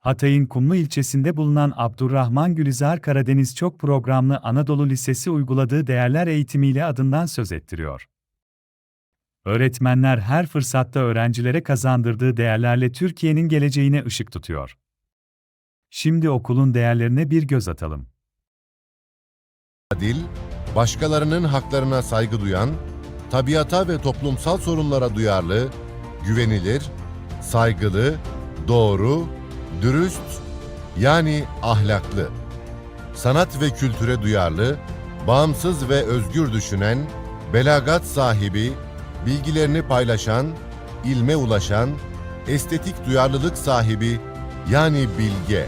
Hatay'ın Kumlu ilçesinde bulunan Abdurrahman Gülizar Karadeniz Çok Programlı Anadolu Lisesi uyguladığı değerler eğitimiyle adından söz ettiriyor. Öğretmenler her fırsatta öğrencilere kazandırdığı değerlerle Türkiye'nin geleceğine ışık tutuyor. Şimdi okulun değerlerine bir göz atalım. adil, başkalarının haklarına saygı duyan, tabiata ve toplumsal sorunlara duyarlı, güvenilir, saygılı, doğru, dürüst, yani ahlaklı, sanat ve kültüre duyarlı, bağımsız ve özgür düşünen, belagat sahibi, bilgilerini paylaşan, ilme ulaşan, estetik duyarlılık sahibi, yani bilge,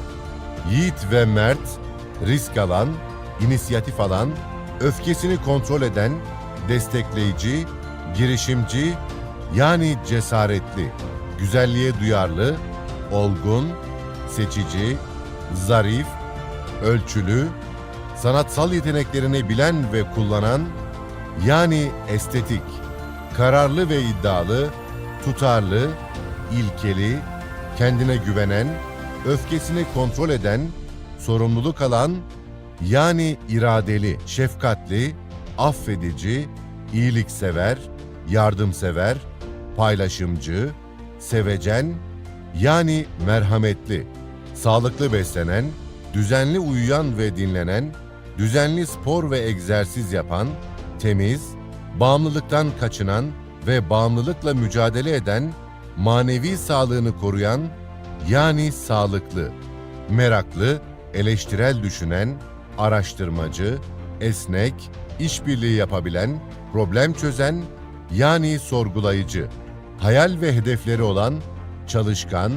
yiğit ve mert, risk alan, inisiyatif alan, öfkesini kontrol eden, destekleyici, girişimci, yani cesaretli, güzelliğe duyarlı, olgun, seçici, zarif, ölçülü, sanatsal yeteneklerini bilen ve kullanan, yani estetik, kararlı ve iddialı, tutarlı, ilkeli, kendine güvenen, öfkesini kontrol eden, sorumluluk alan, yani iradeli, şefkatli, affedici, iyiliksever, yardımsever, paylaşımcı, sevecen, yani merhametli, sağlıklı beslenen, düzenli uyuyan ve dinlenen, düzenli spor ve egzersiz yapan, temiz, bağımlılıktan kaçınan ve bağımlılıkla mücadele eden, manevi sağlığını koruyan, yani sağlıklı, meraklı, eleştirel düşünen, araştırmacı, esnek, işbirliği yapabilen, problem çözen, yani sorgulayıcı, hayal ve hedefleri olan, çalışkan,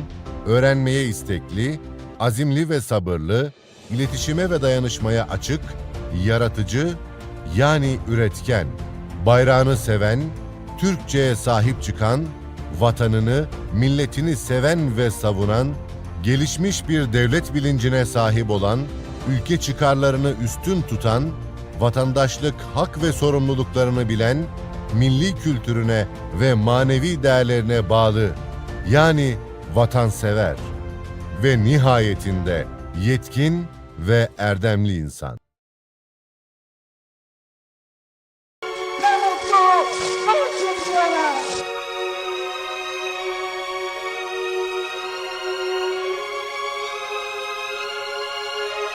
öğrenmeye istekli, azimli ve sabırlı, iletişime ve dayanışmaya açık, yaratıcı, yani üretken, bayrağını seven, Türkçe'ye sahip çıkan, vatanını, milletini seven ve savunan, gelişmiş bir devlet bilincine sahip olan, ülke çıkarlarını üstün tutan, vatandaşlık hak ve sorumluluklarını bilen, milli kültürüne ve manevi değerlerine bağlı, yani vatansever ve nihayetinde yetkin ve erdemli insan.